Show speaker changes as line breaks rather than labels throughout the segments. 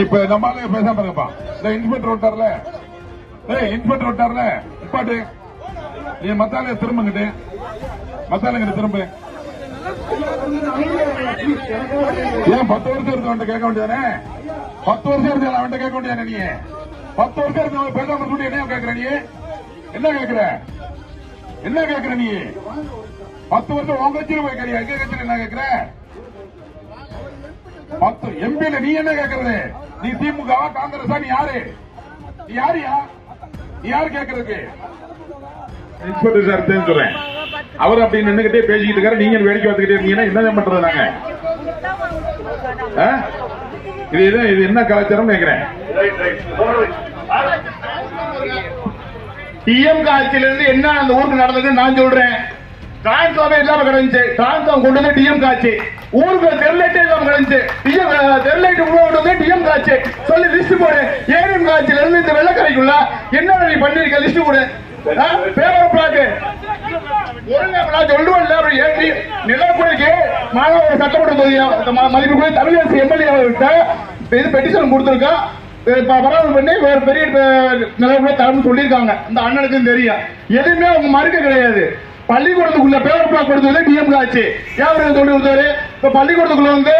இப்ப நம்ம ஆளுங்க பேசாம இருக்கப்பா இந்த இன்ஸ்பெக்டர் விட்டார்ல ஏய் இன்ஸ்பெக்டர் விட்டார்ல இப்பாட்டு நீ மத்தால திரும்புங்கிட்டு மத்தாலுங்கிட்ட திரும்ப. ஏன் பத்து வருஷம் இருந்து அவன்கிட்ட கேட்க வேண்டியதானே? பத்து வருஷம் இருந்து அவன்கிட்ட கேட்க வேண்டியதானே நீ? பத்து வருஷம் இருந்து பேசாம சொல்லி என்ன கேட்கற நீ? என்ன கேட்கிற என்ன கேட்கற நீ? பத்து வருஷம் உங்க கட்சியில போய் கேட்கறியா எங்க கட்சியில என்ன கேக்குற? பத்து எம்பில நீ என்ன கேக்குறது? நீ திமுக காங்கிரஸா நீ யாரு? நீ யாரியா? நீ யாரு கேக்குறதுக்கு? இன்ஸ்பெக்டர் சார் தெரிஞ்சு சொல்றேன். அவர் அப்படி நின்னுகிட்டே பேசிக்கிட்டு இருக்காரு நீங்க வேடிக்கை பார்த்துக்கிட்டே இருக்கீங்கன்னா என்ன பண்றது நாங்க? இது இது இது என்ன கலாச்சாரம் கேக்குறேன்.
டிஎம் காட்சியிலிருந்து என்ன அந்த ஊருக்கு நடந்ததுன்னு நான் சொல்றேன். டிரான்ஸ்ஃபார்மே இல்லாம கிடந்துச்சு. டிரான்ஸ்ஃபார்ம் கொண்டு வந்து டிஎம் காட்சி ஊருக்கு தெருலைட்டே இல்லாம கிடந்துச்சு. டிஎம் தெருலைட் உள்ள கொண்டு வந்து டிஎம் காட்சி சொல்லி லிஸ்ட் போடு. ஏரியம் காட்சியில இருந்து இந்த வெள்ளக்கரைக்குள்ள என்ன நீ பண்ணிருக்க? லிஸ்ட் போடு. பேப்பர் பிளாக் சொல்லுவேன்ல அப்புறம் நிலக்குறைக்கு மாணவர் சட்டமன்ற தொகுதி மதிப்புக்குரிய தமிழரசு எம்எல்ஏ இது பெட்டிஷன் கொடுத்துருக்கோம் பரவாயில்ல பண்ணி வேற பெரிய நிலவுல தரம்னு சொல்லியிருக்காங்க. இந்த அண்ணனுக்கும் தெரியும். எதுவுமே அவங்க மறுக்க கிடையாது. பள்ளிக்கூடத்துக்குள்ள பேப்பர் பிளாக் கொடுத்தது டிஎம் ஆச்சு ஏன் சொல்லி கொடுத்தாரு? இப்ப பள்ளிக்கூடத்துக்குள்ள வந்து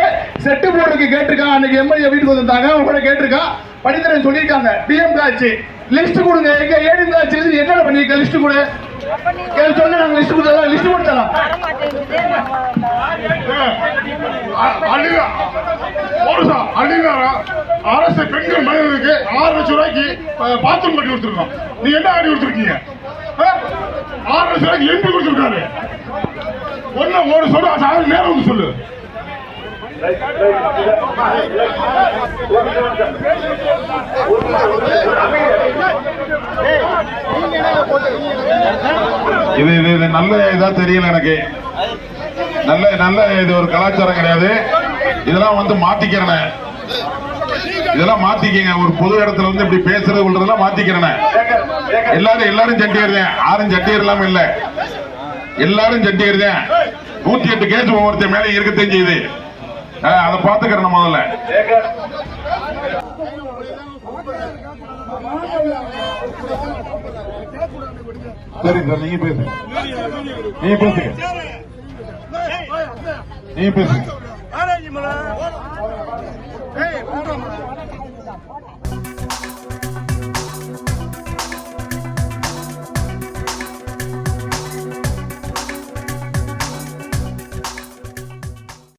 செட்டு போர்டுக்கு கேட்டிருக்காங்க அன்னைக்கு எம்எல்ஏ வீட்டுக்கு வந்திருந்தாங்க. அவங்க கூட கேட்டிருக்கான். படித்தரன் சொல்லியிருக்காங்க. டிஎம் ஆச்சு லிஸ்ட் கொடுங்க. எங்க ஏடிஎம் ஆச்சு என்னென்ன பண்ணிருக்க லிஸ்ட் கொடு. சொன்னா நாங்க லிஸ்ட் கொடுத்தா லிஸ்ட் கொடுத்தலாம்.
அரசு பெண்கள் மனிதனுக்கு ஆறு லட்சம் ரூபாய்க்கு பாத்ரூம் கட்டி கொடுத்துருக்கோம். நீ என்ன ஆடி கொடுத்துருக்கீங்க? ஆ? ஆறு லட்சம் ரூபாய்க்கு எம்பி கொடுத்துருக்காரு. ஒன்னு ஒரு சொல்லு சாதாரண நேரம் வந்து சொல்லு. இது இது இது நல்ல இதா தெரியல எனக்கு. நல்ல நல்ல இது ஒரு கலாச்சாரம் கிடையாது. இதெல்லாம் வந்து மாத்திக்கிறேன். இதெல்லாம் மாத்திக்கங்க. ஒரு பொது இடத்துல வந்து இப்படி பேசுறது உள்ளதெல்லாம் மாத்திக்கிறேன். எல்லாரும் எல்லாரும் சட்டியர்தான் யாரும் சட்டியர் இல்லாம இல்ல. எல்லாரும் சட்டியர்தான் நூத்தி எட்டு கேஸ் ஒவ்வொருத்தர் மேல இருக்க செய்யுது. அதை பாத்துக்கிறேன் முதல்ல. சரி சார் நீங்க பேசுங்க. நீங்க பேசுங்க. நீங்க பேசுங்க.